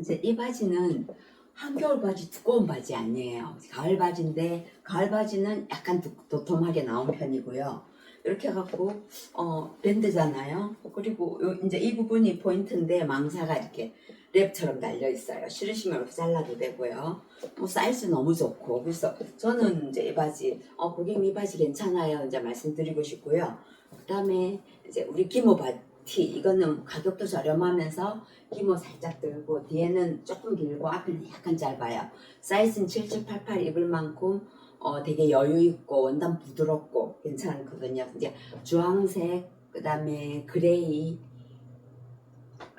이제 이 바지는 한겨울 바지 두꺼운 바지 아니에요. 가을 바지인데 가을 바지는 약간 도, 도톰하게 나온 편이고요. 이렇게 해갖고 어 밴드잖아요. 그리고 요, 이제 이 부분이 포인트인데 망사가 이렇게 랩처럼 달려 있어요. 싫으시면 잘라도 되고요. 뭐 사이즈 너무 좋고 그래서 저는 이제 이 바지 어 고객님 이 바지 괜찮아요. 이제 말씀드리고 싶고요. 그다음에 이제 우리 기모 바 티 이거는 가격도 저렴하면서 기모 살짝 들고 뒤에는 조금 길고 앞에는 약간 짧아요. 사이즈는 7788 입을 만큼 어 되게 여유 있고 원단 부드럽고 괜찮거든요. 이제 주황색 그다음에 그레이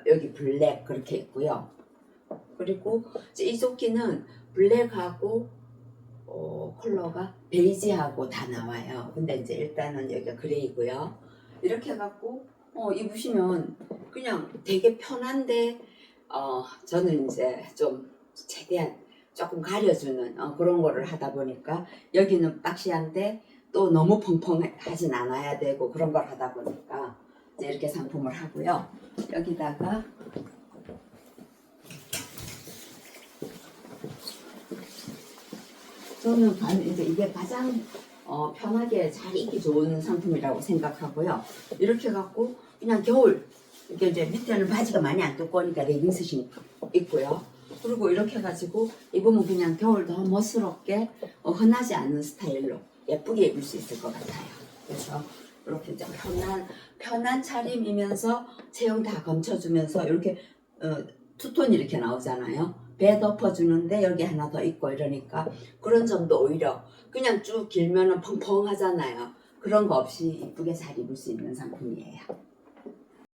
여기 블랙 그렇게 있고요. 그리고 이 조끼는 블랙하고 어, 컬러가 베이지하고 다 나와요. 근데 이제 일단은 여기가 그레이고요. 이렇게 해갖고 어, 입으시면 그냥 되게 편한데 어, 저는 이제 좀 최대한 조금 가려주는 어, 그런 거를 하다 보니까 여기는 박시한데 또 너무 펑펑하진 않아야 되고 그런 걸 하다 보니까 이제 이렇게 상품을 하고요. 여기다가 저는 가- 이제 이게 가장 어, 편하게 잘 입기 좋은 상품이라고 생각하고요. 이렇게 갖고 그냥 겨울 이렇게 이제 밑에는 바지가 많이 안 두꺼우니까 레깅스 신 입고요. 그리고 이렇게 해가지고 입으면 그냥 겨울 더 멋스럽게 어, 흔하지 않은 스타일로 예쁘게 입을 수 있을 것 같아요. 그래서 이렇게 이제 편한 편한 차림이면서 체형 다 감춰주면서 이렇게 어, 투톤이 이렇게 나오잖아요. 배 덮어주는데 여기 하나 더 있고 이러니까 그런 점도 오히려 그냥 쭉 길면은 펑펑 하잖아요. 그런 거 없이 이쁘게 잘 입을 수 있는 상품이에요.